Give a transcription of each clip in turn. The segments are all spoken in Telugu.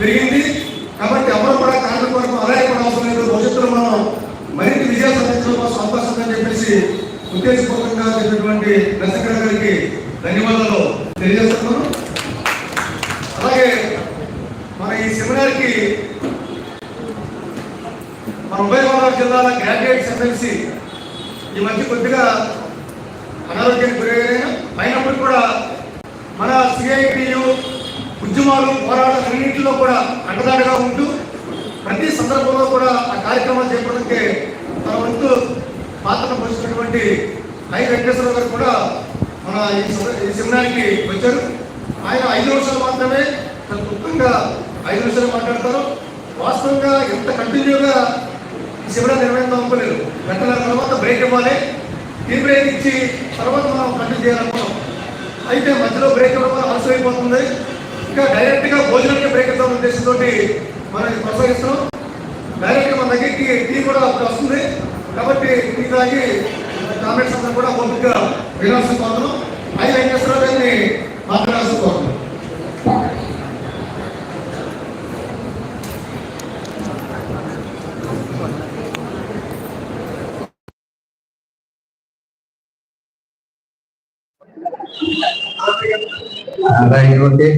పెరిగింది. కాబట్టి ఎవరు కూడా కార్మిక వర్గం ఆదాయపడ అవసరం లేదు. భవిష్యత్తులో మనం మరింత విజయాలు సాధించడం కోసం అవకాశం అని చెప్పేసి ఉద్దేశపూర్వకంగా చెప్పినటువంటి దర్శకుల గారికి ధన్యవాదాలు తెలియజేస్తున్నాను. అలాగే మన ఈ సెమినార్కి మన ఉభయ గోదావరి జిల్లాల గ్రాడ్యుయేట్స్ ఎమ్మెల్సీ ఈ మధ్య కొద్దిగా అనారోగ్యానికి గురయ్యారు అయినప్పుడు కూడా మన సిఐటియు ఉద్యమాలు పోరాటాలన్నింటిలో కూడా అండదాడుగా ఉంటూ ప్రతి సందర్భంలో కూడా ఆ కార్యక్రమాలు చేపట్టడానికి తన వంతు పాత్రను పోషించినటువంటి ఐ వెంకటేశ్వర గారు కూడా మన ఈ సెమ- సెమినార్కి వచ్చారు. ఆయన ఐదు నిమిషాలు మాత్రమే చాలా క్లుప్తంగా ఐదు నిమిషాలు మాట్లాడతారు. వాస్తవంగా ఎంత కంటిన్యూగా ఈ సెమినార్ నిర్వహిద్దాం అనుకోలేదు. గంటల తర్వాత బ్రేక్ ఇవ్వాలి. టీ బ్రేక్ ఇచ్చి తర్వాత మనం కంటిన్యూ చేయాలనుకున్నాం. అయితే మధ్యలో బ్రేక్ ఇవ్వడం వల్ల ఆలస్యం అయిపోతుంది ఇంకా డైరెక్ట్గా భోజనానికి బ్రేక్ ఇద్దాం ఉద్దేశంతో మనం ఇది కొనసాగిస్తున్నాం డైరెక్ట్గా మన దగ్గరికి టీ కూడా అప్పుడు వస్తుంది. కాబట్టి టీ తాగి కామెంట్స్ అందరూ కూడా ఓపికగా వినాల్సిన కోరుతున్నాం ఐ వెంకటేశ్వర గారిని మాట్లాడాల్సి పోతున్నాం రైట్ ఓకే.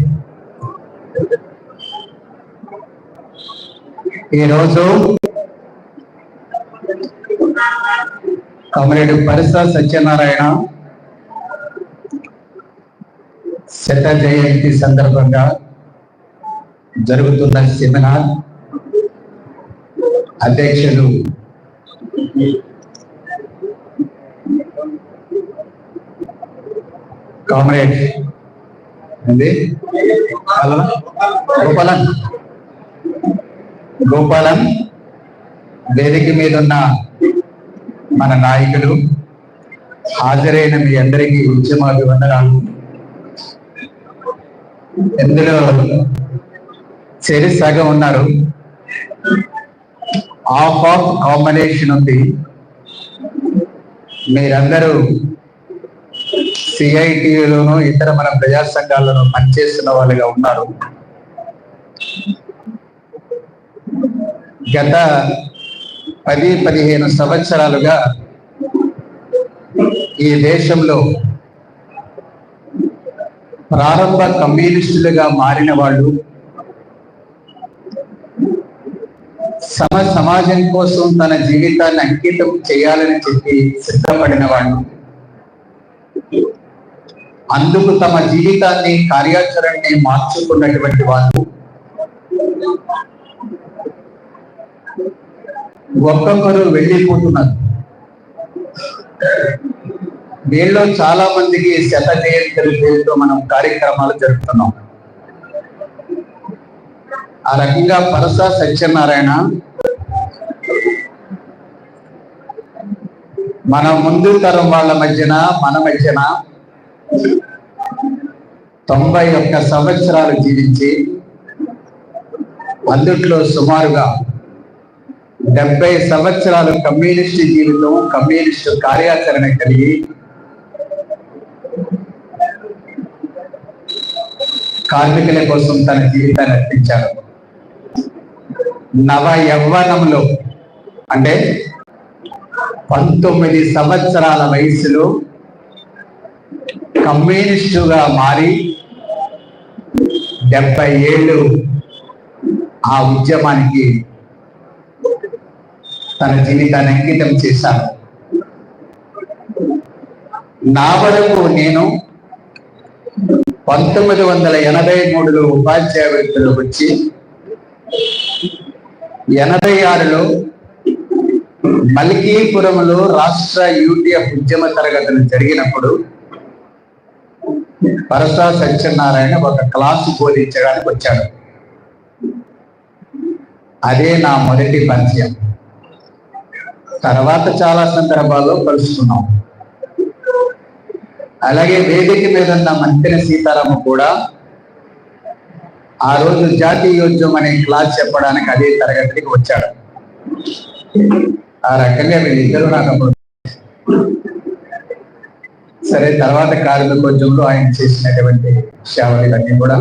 ఈరోజు కమరేడు పరిస సత్యనారాయణ శత జయంతి సందర్భంగా జరుగుతున్న సెమినార్ అధ్యక్షులు కామ్రేడ్ ఏంది? హలో? గోపాలన్? గోపాలన్ వేదిక మీద ఉన్న మన నాయకులు హాజరైన మీ అందరికీ ఉద్యమ అభివందనాలు ఇందులో చెరి సగం ఉన్నారు. ఆఫ్ ఆఫ్ కాంబినేషన్ ఉంది. మీరందరూ సిఐటిలోను ఇతర మన ప్రజా సంఘాలను పనిచేస్తున్న వాళ్ళుగా ఉన్నారు. గత పది పదిహేను సంవత్సరాలుగా ఈ దేశంలో ప్రారంభ కమ్యూనిస్టులుగా మారిన వాళ్ళు సమ సమాజం కోసం తన జీవితాన్ని అంకితం చేయాలని చెప్పి సిద్ధపడిన వాళ్ళు అందుకు తమ జీవితాన్ని కార్యాచరణని మార్చుకున్నటువంటి వాళ్ళు. ఒక్కొక్కరు వెళ్ళిపోతున్నారు. వీళ్ళు చాలా మందికి శత జయంతుల పేరుతో మనం కార్యక్రమాలు జరుపుతున్నాం. ఆ రకంగా పరస సత్యనారాయణ మన ముందు తరం వాళ్ళ మధ్యన మన మధ్యన తొంభై ఒక్క సంవత్సరాలు జీవించి అందుట్లో సుమారుగా డెబ్బై సంవత్సరాలు కమ్యూనిస్టు జీవితం కమ్యూనిస్టు కార్యాచరణ కలిగి కార్మికుల కోసం తన జీవితాన్ని అర్పించారు నవ యవ్వనంలో అంటే పంతొమ్మిది సంవత్సరాల వయసులో కమ్యూనిస్టుగా మారి డెబ్బై ఏళ్ళు ఆ ఉద్యమానికి తన జీవితాన్ని అంకితం చేశాను నా వరకు నేను పంతొమ్మిది వందల ఎనభై మూడులో ఉపాధ్యాయ వృత్తిలో వచ్చి ఎనభై ఆరులో మల్కీపురంలో రాష్ట్ర యూటీఎఫ్ ఉద్యమ తరగతులు జరిగినప్పుడు పరసా సత్యనారాయణ ఒక క్లాసు బోధించడానికి వచ్చాడు. అదే నా మొదటి పరిచయం తర్వాత చాలా సందర్భాల్లో కలుసుకున్నాం. అలాగే వేదిక మీద ఉన్న మంత్రి సీతారామ కూడా ఆ రోజు జాతీయోద్యమం అనే క్లాస్ చెప్పడానికి అదే తరగతికి వచ్చాడు. ఆ రకంగా వీళ్ళిద్దరూ నాకు సరే తర్వాత కార్మికోద్యమంలో ఆయన చేసినటువంటి సేవలు ఇవన్నీ కూడా